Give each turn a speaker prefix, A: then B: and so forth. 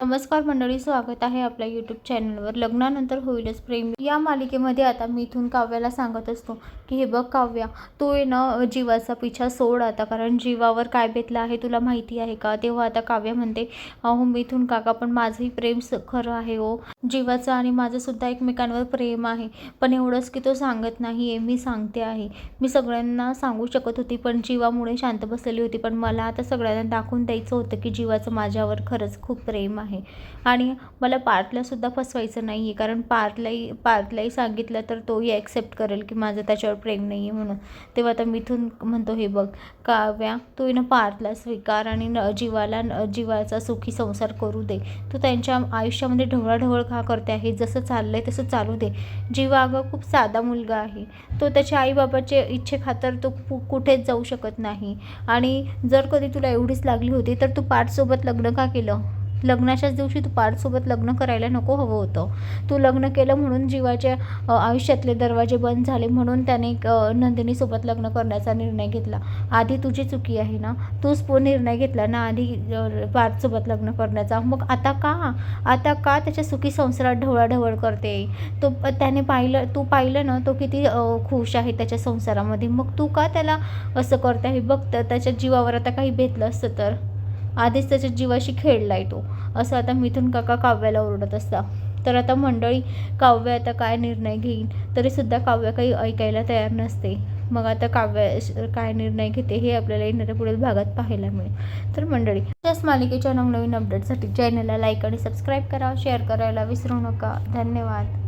A: नमस्कार मंडळी स्वागत आहे आपल्या यूट्यूब चॅनलवर लग्नानंतर होईलच प्रेम. या मालिकेमध्ये आता मिथून काव्याला सांगत असतो की हे बघ काव्या तू आहे ना जीवाचा पिछा सोड आता कारण जीवावर काय बेतला आहे तुला माहिती आहे का? तेव्हा आता काव्या म्हणते अहो मिथून काका पण माझंही प्रेम स खरं आहे हो. जीवाचं आणि माझंसुद्धा एकमेकांवर प्रेम आहे. पण एवढंच की तो सांगत नाही आहे मी सांगते आहे. मी सगळ्यांना सांगू शकत होती पण जीवामुळे शांत बसलेली होती. पण मला आता सगळ्यांना दाखवून द्यायचं होतं की जीवाचं माझ्यावर खरंच खूप प्रेम आहे. आणि मला पार्टलासुद्धा फसवायचं नाही आहे कारण पार्थलाही पार्थलाही सांगितलं तर तोही ॲक्सेप्ट करेल की माझं त्याच्यावर प्रेम नाही आहे म्हणून. तेव्हा आता मिथून म्हणतो हे बघ काव्या तू हिनं पार्थला स्वीकार आणि न जीवाला न जीवाचा सुखी संसार करू दे. तू त्यांच्या आयुष्यामध्ये ढवळाढवळ का करते आहे? जसं चाललं आहे तसं चालू दे. जीवा अगं खूप साधा मुलगा आहे. तो त्याच्या आईबाबाचे इच्छेखातर तो कुठेच जाऊ शकत नाही. आणि जर कधी तुला एवढीच लागली होती तर तू पार्टसोबत लग्न का केलं? लग्नाच्याच दिवशी तू पार्थसोबत लग्न करायला नको हवं होतं. तू लग्न केलं म्हणून जीवाच्या आयुष्यातले दरवाजे बंद झाले म्हणून त्याने नंदिनीसोबत लग्न करण्याचा निर्णय घेतला. आधी तुझी चुकी आहे ना? तूच पो निर्णय घेतला ना आधी पार्थसोबत लग्न करण्याचा? मग आता का? आता का त्याच्या सुखी संसारात ढवळाढवळ करते? तो त्याने पाहिलं तू पाहिलं ना तो किती खुश आहे त्याच्या संसारामध्ये. मग तू का त्याला असं करते? आहे बघ त्याच्या जीवावर आता काही बेतलं असतं तर? आधीच त्याच्या जीवाशी खेळला तो. असं आता मिथून काका काव्याला ओरडत असता तर आता मंडळी काव्य आता काय निर्णय घेईन? तरीसुद्धा काव्य काही ऐकायला तयार नसते. मग आता काव्य काय निर्णय घेते हे आपल्याला येणाऱ्या पुढील भागात पाहायला मिळेल. तर मंडळी त्याच मालिकेच्या नवनवीन अपडेटसाठी चॅनलला लाईक आणि सबस्क्राईब करा. शेअर करायला विसरू नका. धन्यवाद.